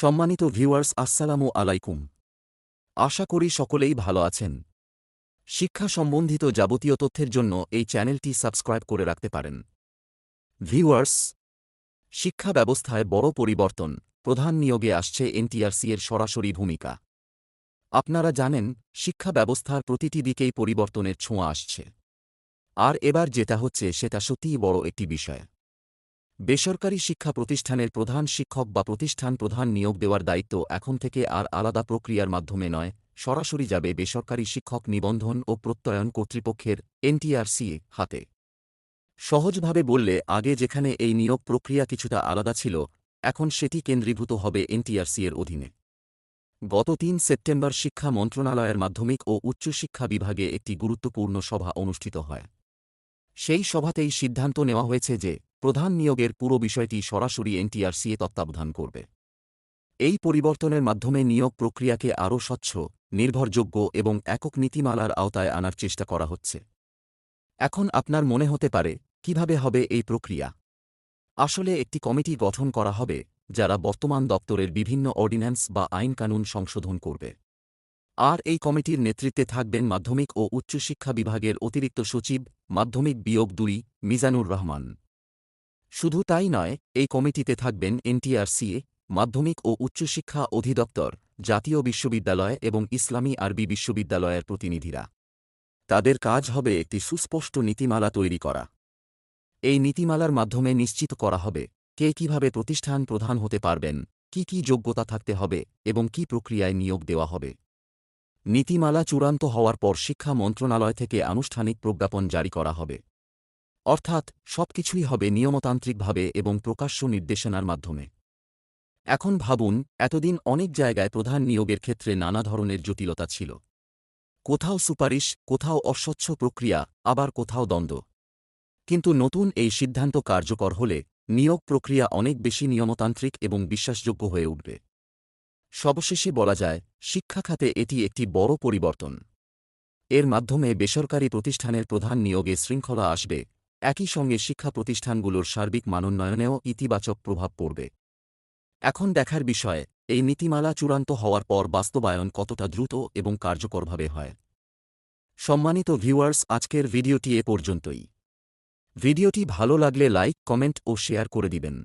সম্মানিত ভিউয়ার্স, আসসালামু আলাইকুম। আশা করি সকলেই ভালো আছেন। শিক্ষা সম্বন্ধিত যাবতীয় তথ্যের জন্য এই চ্যানেলটি সাবস্ক্রাইব করে রাখতে পারেন। ভিউয়ার্স, শিক্ষা ব্যবস্থায় বড় পরিবর্তন, প্রধান নিয়োগে আসছে এনটিআরসি এর সরাসরি ভূমিকা। আপনারা জানেন, শিক্ষা ব্যবস্থার প্রতিটি দিকেই পরিবর্তনের ছোঁয়া আসছে। আর এবার যেটা হচ্ছে, সেটা সত্যিই বড় একটি বিষয়। বেসরকারি শিক্ষা প্রতিষ্ঠানের প্রধান শিক্ষক বা প্রতিষ্ঠান প্রধান নিয়োগ দেওয়ার দায়িত্ব এখন থেকে আর আলাদা প্রক্রিয়ার মাধ্যমে নয়, সরাসরি যাবে বেসরকারি শিক্ষক নিবন্ধন ও প্রত্যয়ন কর্তৃপক্ষের এনটিআরসি হাতে। সহজভাবে বললে, আগে যেখানে এই নিয়োগ প্রক্রিয়া কিছুটা আলাদা ছিল, এখন সেটি কেন্দ্রীভূত হবে এনটিআরসি এর অধীনে। গত তিন সেপ্টেম্বর শিক্ষা মন্ত্রণালয়ের মাধ্যমিক ও উচ্চশিক্ষা বিভাগে একটি গুরুত্বপূর্ণ সভা অনুষ্ঠিত হয়। সেই সভাতেই সিদ্ধান্ত নেওয়া হয়েছে যে প্রধান নিয়োগের পুরো বিষয়টি সরাসরি এনটিআরসিএ তত্ত্বাবধান করবে। এই পরিবর্তনের মাধ্যমে নিয়োগ প্রক্রিয়াকে আরও স্বচ্ছ, নির্ভরযোগ্য এবং একক নীতিমালার আওতায় আনার চেষ্টা করা হচ্ছে। এখন আপনার মনে হতে পারে, কীভাবে হবে এই প্রক্রিয়া? আসলে একটি কমিটি গঠন করা হবে, যারা বর্তমান দপ্তরের বিভিন্ন অর্ডিন্যান্স বা আইনকানুন সংশোধন করবে। আর এই কমিটির নেতৃত্বে থাকবেন মাধ্যমিক ও উচ্চশিক্ষা বিভাগের অতিরিক্ত সচিব, মাধ্যমিক বিয়োগ দুই, মিজানুর রহমান। শুধু তাই নয়, এই কমিটিতে থাকবেন এনটিআরসিএ মাধ্যমিক ও উচ্চশিক্ষা অধিদপ্তর, জাতীয় বিশ্ববিদ্যালয় এবং ইসলামী আরবি বিশ্ববিদ্যালয়ের প্রতিনিধিরা। তাদের কাজ হবে একটি সুস্পষ্ট নীতিমালা তৈরি করা। এই নীতিমালার মাধ্যমে নিশ্চিত করা হবে কে কীভাবে প্রতিষ্ঠান প্রধান হতে পারবেন, কি কি যোগ্যতা থাকতে হবে এবং কি প্রক্রিয়ায় নিয়োগ দেওয়া হবে। নীতিমালা চূড়ান্ত হওয়ার পর শিক্ষা মন্ত্রণালয় থেকে আনুষ্ঠানিক প্রজ্ঞাপন জারি করা হবে। অর্থাৎ সবকিছুই হবে নিয়মতান্ত্রিকভাবে এবং প্রকাশ্য নির্দেশনার মাধ্যমে। এখন ভাবুন, এতদিন অনেক জায়গায় প্রধান নিয়োগের ক্ষেত্রে নানা ধরনের জটিলতা ছিল। কোথাও সুপারিশ, কোথাও অস্বচ্ছ প্রক্রিয়া, আবার কোথাও দ্বন্দ্ব। কিন্তু নতুন এই সিদ্ধান্ত কার্যকর হলে নিয়োগ প্রক্রিয়া অনেক বেশি নিয়মতান্ত্রিক এবং বিশ্বাসযোগ্য হয়ে উঠবে। সবশেষে বলা যায়, শিক্ষা খাতে এটি একটি বড় পরিবর্তন। এর মাধ্যমে বেসরকারি প্রতিষ্ঠানের প্রধান নিয়োগে শৃঙ্খলা আসবে একই সঙ্গে শিক্ষা প্রতিষ্ঠানগুলোর সার্বিক মানোন্নয়নেও ইতিবাচক প্রভাব পড়বে। এখন দেখার বিষয়, এই নীতিমালা চূড়ান্ত হওয়ার পর বাস্তবায়ন কতটা দ্রুত এবং কার্যকরভাবে হয়। সম্মানিত ভিউয়ার্স, আজকের ভিডিওটি এ পর্যন্তই। ভিডিওটি ভালো লাগলে লাইক, কমেন্ট ও শেয়ার করে দিবেন।